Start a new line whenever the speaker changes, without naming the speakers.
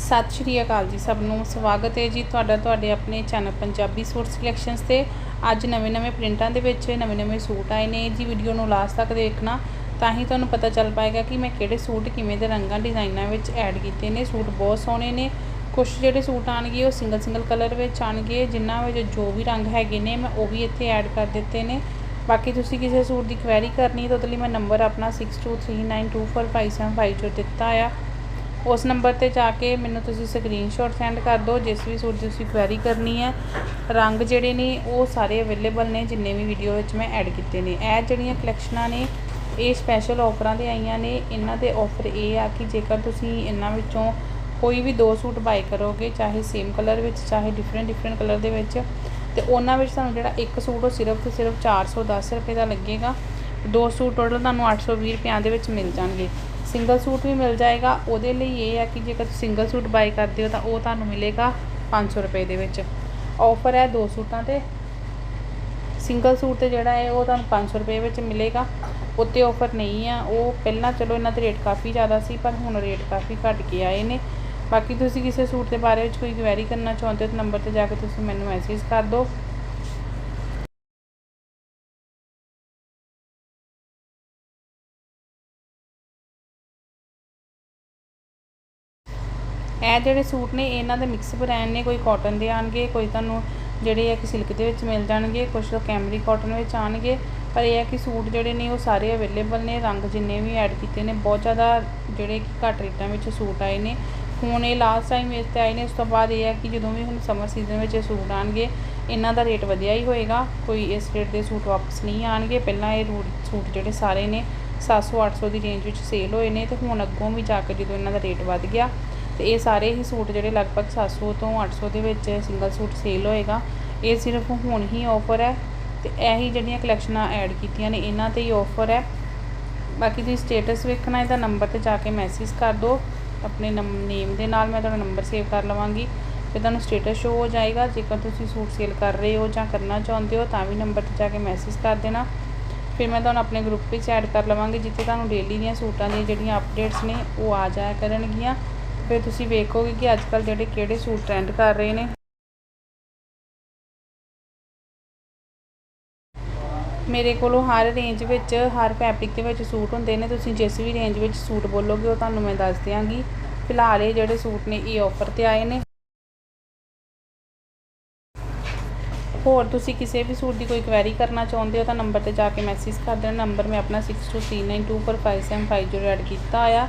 ਸਤਿ ਸ਼੍ਰੀ ਅਕਾਲ ਜੀ ਸਭ ਨੂੰ। ਸਵਾਗਤ ਹੈ ਜੀ ਤੁਹਾਡਾ ਤੁਹਾਡੇ ਆਪਣੇ ਚੈਨਲ ਪੰਜਾਬੀ ਸੂਟ ਸਿਲੈਕਸ਼ਨਸ ਤੇ। ਅੱਜ ਨਵੇਂ-ਨਵੇਂ ਪ੍ਰਿੰਟਾਂ ਦੇ ਵਿੱਚ ਨਵੇਂ-ਨਵੇਂ ਸੂਟ ਆਏ ਨੇ ਜੀ। ਵੀਡੀਓ ਨੂੰ ਲਾਸਟ ਤੱਕ ਦੇਖਣਾ ਤਾਂ ਹੀ ਤੁਹਾਨੂੰ ਪਤਾ ਚੱਲ ਪਾਏਗਾ ਕਿ ਮੈਂ ਕਿਹੜੇ ਸੂਟ ਕਿਵੇਂ ਦੇ ਰੰਗਾਂ ਡਿਜ਼ਾਈਨਾਂ ਵਿੱਚ ਐਡ ਕੀਤੇ ਨੇ। ਸੂਟ ਬਹੁਤ ਸੋਹਣੇ ਨੇ। ਕੁਝ ਜਿਹੜੇ ਸੂਟ ਆਣਗੇ ਉਹ ਸਿੰਗਲ ਸਿੰਗਲ ਕਲਰ ਵਿੱਚ ਆਣਗੇ ਜਿਨ੍ਹਾਂ ਵਿੱਚ ਜੋ ਵੀ ਰੰਗ ਹੈਗੇ ਨੇ ਮੈਂ ਉਹ ਵੀ ਇੱਥੇ ਐਡ ਕਰ ਦਿੱਤੇ ਨੇ। ਬਾਕੀ ਤੁਸੀਂ ਕਿਸੇ ਸੂਟ ਦੀ ਕੁਐਰੀ ਕਰਨੀ ਤਾਂ ਉਹਦੇ ਲਈ ਮੈਂ ਨੰਬਰ ਆਪਣਾ 6239245750 ਜੋ ਦਿੱਤਾ ਆ। ਉਸ ਨੰਬਰ ਤੇ ਜਾ ਕੇ ਮੈਨੂੰ ਤੁਸੀਂ ਸਕਰੀਨਸ਼ਾਟ ਸੈਂਡ ਕਰ ਦਿਓ, ਜਿਸ ਵੀ ਸੂਟ ਦੀ ਤੁਸੀਂ ਕੁਐਰੀ ਕਰਨੀ ਹੈ। ਰੰਗ ਜਿਹੜੇ ਨੇ, ਉਹ ਸਾਰੇ ਅਵੇਲੇਬਲ ਨੇ, ਜਿੰਨੇ ਵੀ ਵੀਡੀਓ ਵਿੱਚ ਮੈਂ ਐਡ ਕੀਤੇ ਨੇ। ਇਹ ਜਿਹੜੀਆਂ ਕਲੈਕਸ਼ਨਾਂ ਨੇ, ਇਹ ਸਪੈਸ਼ਲ ਆਫਰਾਂ ਤੇ ਆਈਆਂ ਨੇ। ਇਹਨਾਂ ਦੇ ਆਫਰ ਇਹ ਆ ਕਿ ਜੇਕਰ ਤੁਸੀਂ ਇਹਨਾਂ ਵਿੱਚੋਂ ਕੋਈ ਵੀ ਦੋ ਸੂਟ ਬਾਈ ਕਰੋਗੇ, ਚਾਹੇ ਸੇਮ ਕਲਰ ਵਿੱਚ, ਚਾਹੇ ਡਿਫਰੈਂਟ ਡਿਫਰੈਂਟ ਕਲਰ ਦੇ ਵਿੱਚ, ਤੇ ਉਹਨਾਂ ਵਿੱਚ ਤੁਹਾਨੂੰ ਜਿਹੜਾ ਇੱਕ ਸੂਟ ਉਹ ਸਿਰਫ ਤੇ ਸਿਰਫ 410 ਰੁਪਏ ਦਾ ਲੱਗੇਗਾ। ਦੋ ਸੂਟ ਟੋਟਲ ਤੁਹਾਨੂੰ 820 ਰੁਪਿਆਂ ਦੇ ਵਿੱਚ ਮਿਲ ਜਾਣਗੇ। ਸਿੰਗਲ ਸੂਟ ਵੀ ਮਿਲ ਜਾਏਗਾ। ਉਹਦੇ ਲਈ ਇਹ ਹੈ ਕਿ ਜੇਕਰ ਤੁਸੀਂ ਸਿੰਗਲ ਸੂਟ ਬਾਈ ਕਰਦੇ ਹੋ ਤਾਂ ਉਹ ਤੁਹਾਨੂੰ ਮਿਲੇਗਾ 500 ਰੁਪਏ ਦੇ ਵਿੱਚ। ਆਫਰ ਹੈ ਦੋ ਸੂਟਾਂ ਤੇ। ਸਿੰਗਲ ਸੂਟ ਤੇ ਜਿਹੜਾ ਹੈ ਉਹ ਤੁਹਾਨੂੰ 500 ਰੁਪਏ ਵਿੱਚ ਮਿਲੇਗਾ। ਉੱਤੇ ਆਫਰ ਨਹੀਂ ਆ। ਉਹ ਪਹਿਲਾਂ ਚਲੋ ਇਹਨਾਂ ਦੇ ਰੇਟ ਕਾਫੀ ਜ਼ਿਆਦਾ ਸੀ, ਪਰ ਹੁਣ ਰੇਟ ਕਾਫੀ ਘਟ ਕੇ ਆਏ ਨੇ। ਬਾਕੀ ਤੁਸੀਂ ਕਿਸੇ ਸੂਟ ਦੇ ਬਾਰੇ ਵਿੱਚ ਕੋਈ ਕੁਐਰੀ ਕਰਨਾ ਚਾਹੁੰਦੇ ਹੋ ਤਾਂ ਨੰਬਰ ਤੇ ਜਾ ਕੇ ਤੁਸੀਂ ਮੈਨੂੰ ਮੈਸੇਜ ਕਰ ਦਿਓ। ਇਹ ਜਿਹੜੇ ਸੂਟ ਨੇ, ਇਹਨਾਂ ਦੇ ਮਿਕਸ ਬ੍ਰਾਂਡ ਨੇ, ਕੋਈ ਕਾਟਨ ਦੇ ਆਣਗੇ ਕੋਈ ਤੁਹਾਨੂੰ ਜਿਹੜੇ ਆ ਕਿ ਸਿਲਕ ਦੇ ਵਿੱਚ ਮਿਲ ਜਾਣਗੇ ਕੁਝ ਕੈਮਰੀ ਕਾਟਨ ਵਿੱਚ ਆਣਗੇ ਪਰ ਇਹ ਹੈ ਕਿ ਸੂਟ ਜਿਹੜੇ ਨੇ, ਉਹ ਸਾਰੇ ਅਵੇਲੇਬਲ ਨੇ, ਰੰਗ ਜਿੰਨੇ ਵੀ ਐਡ ਕੀਤੇ ਨੇ, ਬਹੁਤ ਜ਼ਿਆਦਾ ਜਿਹੜੇ ਕਿ ਘੱਟ ਰੇਟਾਂ ਵਿੱਚ ਸੂਟ ਆਏ ਨੇ। ਹੁਣ ਇਹ ਲਾਸਟ ਟਾਈਮ ਇਸ ਤੇ ਆਏ ਨੇ, ਉਸ ਤੋਂ ਬਾਅਦ ਇਹ ਹੈ ਕਿ ਜਦੋਂ ਵੀ ਹੁਣ ਸਮਰ ਸੀਜ਼ਨ ਵਿੱਚ ਇਹ ਸੂਟ ਆਣਗੇ ਇਹਨਾਂ ਦਾ ਰੇਟ ਵਧੀਆ ਹੀ ਹੋਏਗਾ, ਕੋਈ ਇਸ ਰੇਟ ਦੇ ਸੂਟ ਵਾਪਸ ਨਹੀਂ ਆਣਗੇ ਪਹਿਲਾਂ ਇਹ ਸੂਟ ਜਿਹੜੇ ਸਾਰੇ ਨੇ 700 800 ਦੀ ਰੇਂਜ ਵਿੱਚ ਸੇਲ ਹੋਏ ਨੇ ਤੇ ਹੁਣ ਅੱਗੋਂ ਵੀ ਜਾ ਕੇ ਜਦੋਂ ਇਹਨਾਂ ਦਾ ਰੇਟ ਵੱਧ ਗਿਆ ਤੇ ਇਹ ਸਾਰੇ ਹੀ ਸੂਟ ਜਿਹੜੇ ਲਗਭਗ 700 ਤੋਂ 800 ਦੇ ਵਿੱਚ ਸਿੰਗਲ ਸੂਟ ਸੇਲ ਹੋਏਗਾ। ਇਹ ਸਿਰਫ ਹੁਣ ਹੀ ਆਫਰ ਹੈ ਤੇ ਇਹੀ ਜਿਹੜੀਆਂ ਕਲੈਕਸ਼ਨਾਂ ਐਡ ਕੀਤੀਆਂ ਨੇ, ਇਹਨਾਂ ਤੇ ਹੀ ਆਫਰ ਹੈ। ਬਾਕੀ ਤੁਸੀਂ ਸਟੇਟਸ ਵੇਖਣਾ ਹੈ ਤਾਂ ਨੰਬਰ ਤੇ ਜਾ ਕੇ ਮੈਸੇਜ ਕਰ ਦਿਓ। ਆਪਣੇ ਨੇਮ ਦੇ ਨਾਲ ਮੈਂ ਤੁਹਾਡਾ ਨੰਬਰ ਸੇਵ ਕਰ ਲਵਾਂਗੀ ਫਿਰ ਤੁਹਾਨੂੰ ਸਟੇਟਸ ਸ਼ੋ ਹੋ ਜਾਏਗਾ। ਜੇਕਰ ਤੁਸੀਂ ਸੂਟ ਸੇਲ ਕਰ ਰਹੇ ਹੋ ਜਾਂ ਕਰਨਾ ਚਾਹੁੰਦੇ ਹੋ ਤਾਂ ਵੀ ਨੰਬਰ ਤੇ ਜਾ ਕੇ ਮੈਸੇਜ ਕਰ ਦੇਣਾ। ਫਿਰ ਮੈਂ ਤੁਹਾਨੂੰ ਆਪਣੇ ਗਰੁੱਪ ਵਿੱਚ ਐਡ ਕਰ ਲਵਾਂਗੀ, ਜਿੱਥੇ ਤੁਹਾਨੂੰ ਡੇਲੀ ਦੀਆਂ ਸੂਟਾਂ ਦੀਆਂ ਜਿਹੜੀਆਂ ਅਪਡੇਟਸ ਨੇ ਉਹ ਆ ਜਾਇਆ ਕਰਨਗੀਆਂ। ਫਿਰ ਤੁਸੀਂ ਵੇਖੋਗੇ ਕਿ ਅੱਜ ਕੱਲ੍ਹ ਜਿਹੜੇ ਕਿਹੜੇ ਸੂਟ ਟਰੈਂਡ ਕਰ ਰਹੇ ਨੇ। ਮੇਰੇ ਕੋਲੋਂ ਹਰ ਰੇਂਜ ਵਿੱਚ, ਹਰ ਫੈਬਰਿਕ ਦੇ ਵਿੱਚ ਸੂਟ ਹੁੰਦੇ ਨੇ। ਤੁਸੀਂ ਜਿਸ ਵੀ ਰੇਂਜ ਵਿੱਚ ਸੂਟ ਬੋਲੋਗੇ, ਉਹ ਤੁਹਾਨੂੰ ਮੈਂ ਦੱਸ ਦਿਆਂਗੀ। ਫਿਲਹਾਲ ਇਹ ਜਿਹੜੇ ਸੂਟ ਨੇ, ਇਹ ਆਫਰ ਤੇ ਆਏ ਨੇ। ਹੋਰ ਤੁਸੀਂ ਕਿਸੇ ਵੀ ਸੂਟ ਦੀ ਕੋਈ ਕੁਐਰੀ ਕਰਨਾ ਚਾਹੁੰਦੇ ਹੋ, ਤਾਂ ਨੰਬਰ ਤੇ ਜਾ ਕੇ ਮੈਸੇਜ ਕਰ ਦੇਣਾ। ਨੰਬਰ ਮੈਂ ਆਪਣਾ 6239245750 ਐਡ ਕੀਤਾ ਆ